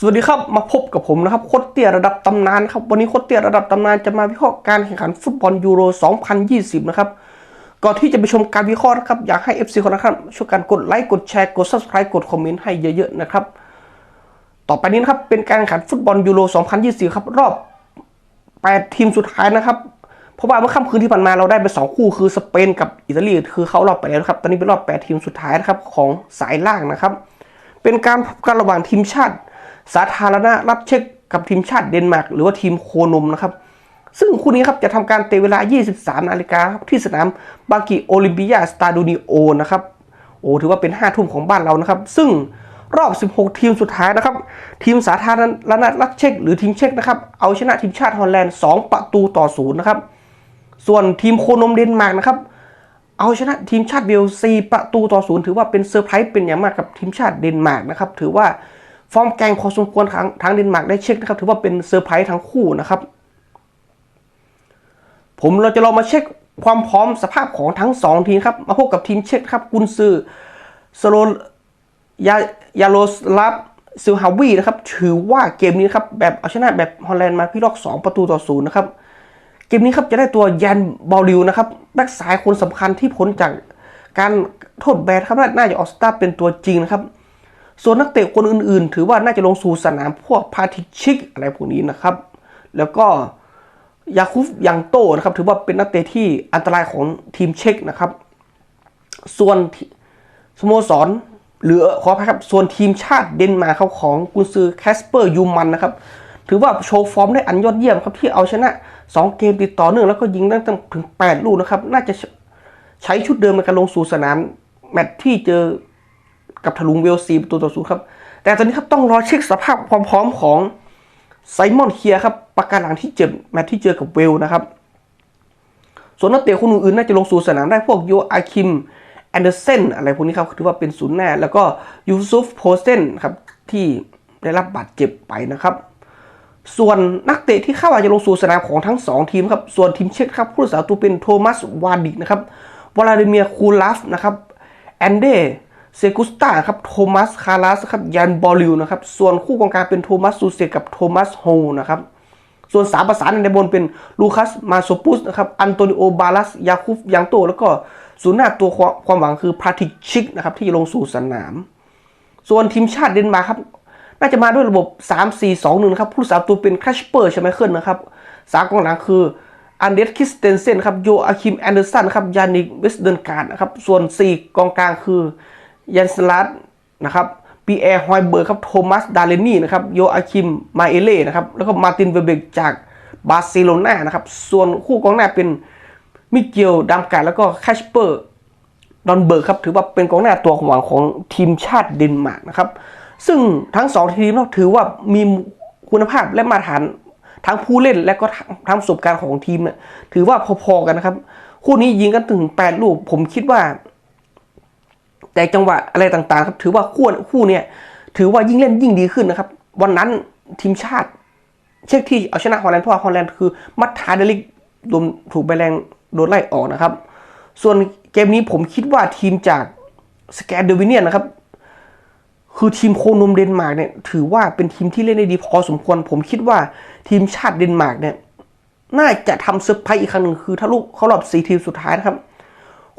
สวัสดีครับมาพบกับผมนะครับโคตรเตี้ยระดับตำนานครับวันนี้โคตรเตี้ยระดับตำนานจะมาวิเคราะห์การแข่งขันฟุตบอลยูโร 2020 นะครับก่อนที่จะไปชมการวิเคราะห์นะครับอยากให้ FC คนนะครับช่วยกันกดไลค์กดแชร์กด Subscribe กดคอมเมนต์ให้เยอะๆนะครับต่อไปนี้นะครับเป็นการแข่งขันฟุตบอลยูโร 2020 ครับรอบ 8 ทีมสุดท้ายนะครับเพราะว่าเมื่อค่ำคืนที่ผ่านมาเราได้ไป 2 คู่คือสเปนกับอิตาลีคือเข้ารอบไปแล้วครับตอนนี้เป็นรอบ 8 ทีมสุดท้ายนะครับของสายล่างนะครับเป็นการพบกันระหว่างทีมชาติ สาธารณรัฐเช็กกับทีมชาติเดนมาร์กหรือว่าทีมโคนมนะครับ ซึ่งคู่นี้ครับจะทำการเตะเวลา 23 นาฬิกาครับที่สนามบากิโอลิมปิยาสตาดูนิโอนะครับโอ้ถือว่าเป็น 5 ทุ่มของบ้านเรานะครับ ซึ่งรอบ 16 ทีมสุดท้ายนะครับ ทีมสาธารณรัฐเช็กหรือทีมเช็กนะครับ เอาชนะทีมชาติฮอลแลนด์ 2 ประตูต่อศูนย์นะครับ ส่วนทีมโคนมเดนมาร์กนะครับ เอาชนะทีมชาติเบลซีประตูต่อศูนย์ถือว่าเป็นเซอร์ไพรส์เป็นอย่างมากกับทีมชาติเดนมาร์กนะครับ ถือว่า ฟอร์มแกร่งพอสมควรทางทางเดนมาร์กได้เช็คนะครับถือว่าเป็นเซอร์ไพรส์ทั้งคู่นะครับ ผมเราจะลองมาเช็คความพร้อมสภาพของทั้ง 2 ทีมครับ มาพบกับทีมเช็คครับกุนซือสโลยายาโลสลาฟซิลฮาวีนะครับถือว่าเกมนี้ครับแบบเอาชนะแบบฮอลแลนด์มาพี่ลอก 2 ประตูต่อศูนย์นะครับ เกมนี้ครับจะได้ตัวยันบอลิวนะครับแบ็กซ้ายคนสำคัญที่พ้นจากการโทษแบนครับน่าจะออกสตาร์เป็นตัวจริงนะครับ ส่วนนักเตะคนอื่นๆ ถือว่าน่าจะลงสู่สนามพวกพาทิชิกอะไรพวกนี้นะครับ แล้วก็ยาคุฟยังโตนะครับ ถือว่าเป็นนักเตะที่อันตรายของทีมเช็กนะครับ ส่วนสโมสรหรือขออภัยครับส่วนทีมชาติเดนมาร์กเขาของกุนซือแคสเปอร์ยูมันนะครับ ถือว่าโชว์ฟอร์มได้อันยอดเยี่ยมครับที่เอาชนะ 2 เกมติดต่อเนื่องแล้วก็ยิงได้ตั้งถึง 8 ลูกนะครับ น่าจะใช้ชุดเดิมในการลงสู่สนามแมตช์ที่เจอ กับทะลุงเวลซีประตูต่อศูนย์ครับ แต่ตอนนี้ครับต้องรอเช็คสภาพความพร้อมของไซมอนเคียครับประการหลังที่เจ็บแมตช์ที่เจอกับเวลนะครับ ส่วนนักเตะคนอื่นๆน่าจะลงสู่สนามได้พวกโยอาคิมแอนเดอร์เซนอะไรพวกนี้ครับถือว่าเป็นศูนย์หน้า แล้วก็ยูซุฟโพเซนครับที่ได้รับบาดเจ็บไปนะครับ ส่วนนักเตะที่เข้าอาจจะลงสู่สนามของทั้ง 2 ทีมครับ ส่วนทีมเช็กครับผู้รักษาตัวเป็นโทมัสวาดิกนะครับวลาดิเมียคูลาฟนะครับแอนเด เซกุสตาครับโทมัสคารัสครับยันบอลิวนะครับ ส่วนคู่กองกลางเป็นโทมัสซูเซกับโทมัสโฮนะครับส่วนสามประสานในบนเป็นลูคัสมาโซปุสนะครับอันโตนิโอบาลัสยาคุฟยังโต แล้วก็ศูนย์หน้าตัวความหวังคือพาทิชิกนะครับที่ลงสู่สนาม ส่วนทีมชาติเดนมาร์กครับน่าจะมาด้วยระบบ 3 4 2 1นะครับผู้สาตัวเป็นคราชเปอร์ใช่ไหมเคิลนะครับสามกองหลังคืออันเดสคิสเตนเซนครับโยอาคิมแอนเดอร์สันครับยานิกเวสเดนการ์ดนะครับส่วน 4 กองกลางคือ ยันสลัดนะครับปีแอร์ฮอยเบิร์ครับโทมัสดาเลนี่นะครับโยอาคิมมาเอเล่นะครับแล้วก็มาตินเวเบกจากบาร์เซโลนานะครับส่วนคู่กองหน้าเป็นมิเกลดัมการ์แล้วก็แคชเปอร์ดอนเบิร์กครับถือว่าเป็นกองหน้าตัวหวังของทีมชาติเดนมาร์กนะครับซึ่งทั้งสองทีมถือว่ามีคุณภาพและมาตรฐานทั้งผู้เล่นและก็ทั้งประสบการณ์ของทีมเนี่ยถือว่าพอๆกันนะครับ คู่นี้ยิงกันถึง 8 ลูก ผมคิดว่า แต่จังหวะอะไรต่างๆครับถือว่าคู่คู่เนี่ยถือว่ายิ่งเล่นยิ่งดีขึ้นนะครับ วันนั้นทีมชาติ เช็คที่เอาชนะฮอลแลนด์เพราะว่าฮอลแลนด์คือ มัตทาเดลิกโดนถูกใบแรงโดนไล่ออกนะครับ ส่วนเกมนี้ผมคิดว่าทีมจากสแกนเดวิเนียนนะครับ คือทีมโคนมเดนมาร์กเนี่ยถือว่าเป็นทีมที่เล่นได้ดีพอสมควร ผมคิดว่าทีมชาติเดนมาร์กเนี่ยน่าจะทำเซอร์ไพรส์อีกครั้งหนึ่งคือถ้าลูกเขารอบสี่ทีมสุดท้ายนะครับ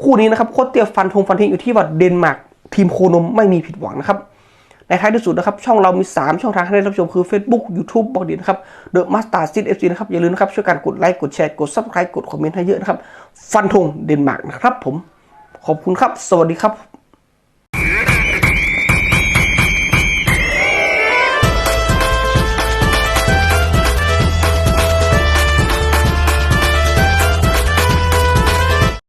คู่นี้นะครับโคตรเตียฟันธงฟันทิ้งอยู่ที่ว่าเดนมาร์กทีมโคนมไม่มีผิดหวังนะครับในท้ายที่สุดนะครับ ช่องเรามี 3 ช่องทางให้ได้รับชมคือ Facebook YouTube บอกดีนะครับ The Master Seed FC นะครับ อย่าลืมนะครับ ช่วยกันกดไลค์ กดแชร์ กด Subscribe กดคอมเมนต์ให้เยอะนะครับ ฟันธงเดนมาร์กนะครับผม ขอบคุณครับ สวัสดีครับ